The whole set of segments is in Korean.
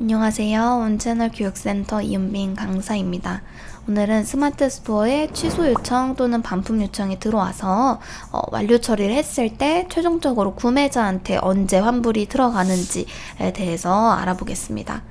안녕하세요. 원채널 교육센터 이은빈 강사입니다. 오늘은 스마트 스토어에 취소 요청 또는 반품 요청이 들어와서 어, 완료 처리를 했을 때 최종적으로 구매자한테 언제 환불이 들어가는지에 대해서 알아보겠습니다.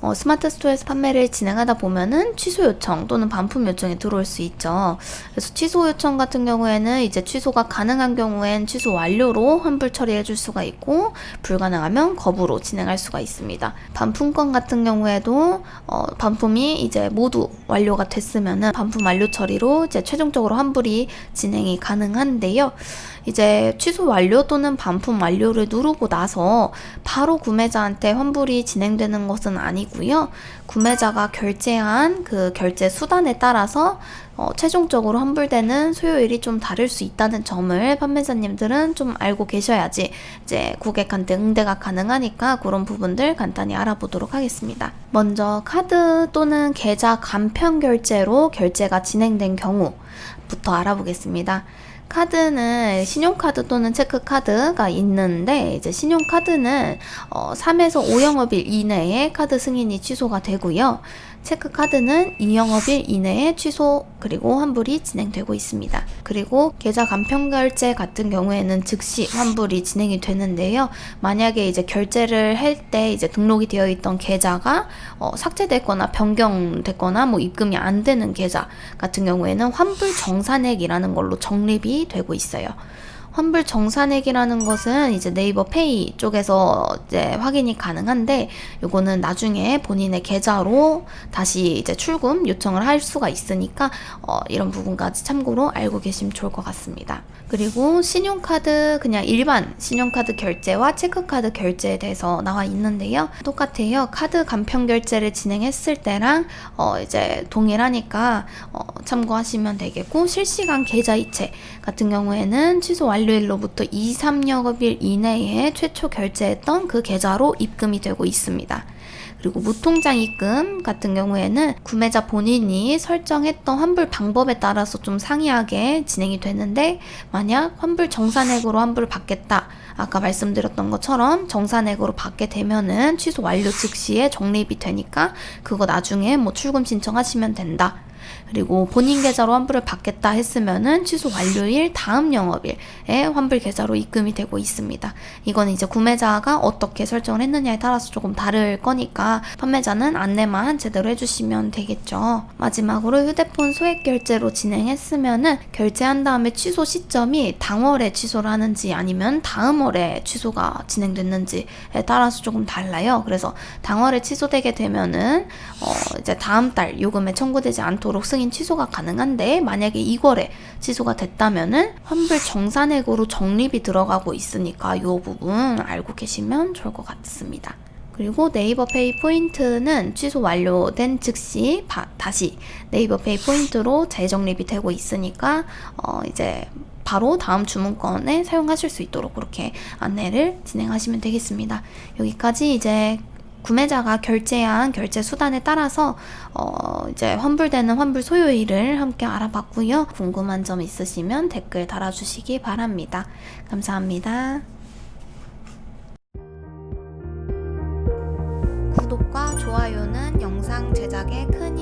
어, 스마트 스토어에서 판매를 진행하다 보면은 취소 요청 또는 반품 요청이 들어올 수 있죠. 그래서 취소 요청 같은 경우에는 이제 취소가 가능한 경우엔 취소 완료로 환불 처리해 줄 수가 있고 불가능하면 거부로 진행할 수가 있습니다. 반품권 같은 경우에도 어, 반품이 이제 모두 완료가 됐으면은 반품 완료 처리로 이제 최종적으로 환불이 진행이 가능한데요. 이제 취소 완료 또는 반품 완료를 누르고 나서 바로 구매자한테 환불이 진행되는 것은 아니고요. 구매자가 결제한 그 결제 수단에 따라서 어, 최종적으로 환불되는 수요일이 좀 다를 수 있다는 점을 판매자님들은 좀 알고 계셔야지 이제 고객한테 응대가 가능하니까 그런 부분들 간단히 알아보도록 하겠습니다. 먼저 카드 또는 계좌 간편 결제로 결제가 진행된 경우부터 알아보겠습니다. 카드는 신용카드 또는 체크카드가 있는데 이제 신용카드는 어, 3에서 5영업일 이내에 카드 승인이 취소가 되고요. 체크카드는 2영업일 이내에 취소 그리고 환불이 진행되고 있습니다. 그리고 계좌 간편 결제 같은 경우에는 즉시 환불이 진행이 되는데요. 만약에 이제 결제를 할 때 이제 등록이 되어 있던 계좌가 어, 삭제됐거나 변경됐거나 뭐 입금이 안 되는 계좌 같은 경우에는 환불 정산액이라는 걸로 적립이 되고 있어요. 환불 정산액이라는 것은 이제 네이버 페이 쪽에서 이제 확인이 가능한데 요거는 나중에 본인의 계좌로 다시 이제 출금 요청을 할 수가 있으니까 어, 이런 부분까지 참고로 알고 계시면 좋을 것 같습니다. 그리고 신용카드 그냥 일반 신용카드 결제와 체크카드 결제에 대해서 나와 있는데요. 똑같아요. 카드 간편 결제를 진행했을 때랑 어 이제 동일하니까 어 참고하시면 되겠고 실시간 계좌 이체 같은 경우에는 취소 완료 일로부터 2, 3영업일 이내에 최초 결제했던 그 계좌로 입금이 되고 있습니다. 그리고 무통장 입금 같은 경우에는 구매자 본인이 설정했던 환불 방법에 따라서 좀 상이하게 진행이 되는데 만약 환불 정산액으로 환불을 받겠다 아까 말씀드렸던 것처럼 정산액으로 받게 되면은 취소 완료 즉시에 적립이 되니까 그거 나중에 뭐 출금 신청하시면 된다 그리고 본인 계좌로 환불을 받겠다 했으면은 취소 완료일 다음 영업일에 환불 계좌로 입금이 되고 있습니다. 이건 이제 구매자가 어떻게 설정을 했느냐에 따라서 조금 다를 거니까 판매자는 안내만 제대로 해주시면 되겠죠. 마지막으로 휴대폰 소액 결제로 진행했으면은 결제한 다음에 취소 시점이 당월에 취소를 하는지 아니면 다음 월에 취소가 진행됐는지에 따라서 조금 달라요. 그래서 당월에 취소되게 되면은 어 이제 다음 달 요금에 청구되지 않도록 승인 취소가 가능한데 만약에 2월에 취소가 됐다면은 환불 정산액으로 적립이 들어가고 있으니까 이 부분 알고 계시면 좋을 것 같습니다. 그리고 네이버 페이 포인트는 취소 완료된 즉시 바, 다시 네이버 페이 포인트로 재적립이 되고 있으니까 어 이제 바로 다음 주문권에 사용하실 수 있도록 그렇게 안내를 진행하시면 되겠습니다. 여기까지 이제 구매자가 결제한 결제 수단에 따라서 어 이제 환불되는 환불 소요일을 함께 알아봤고요. 궁금한 점 있으시면 댓글 달아주시기 바랍니다. 감사합니다. 구독과 좋아요는 영상 제작에 큰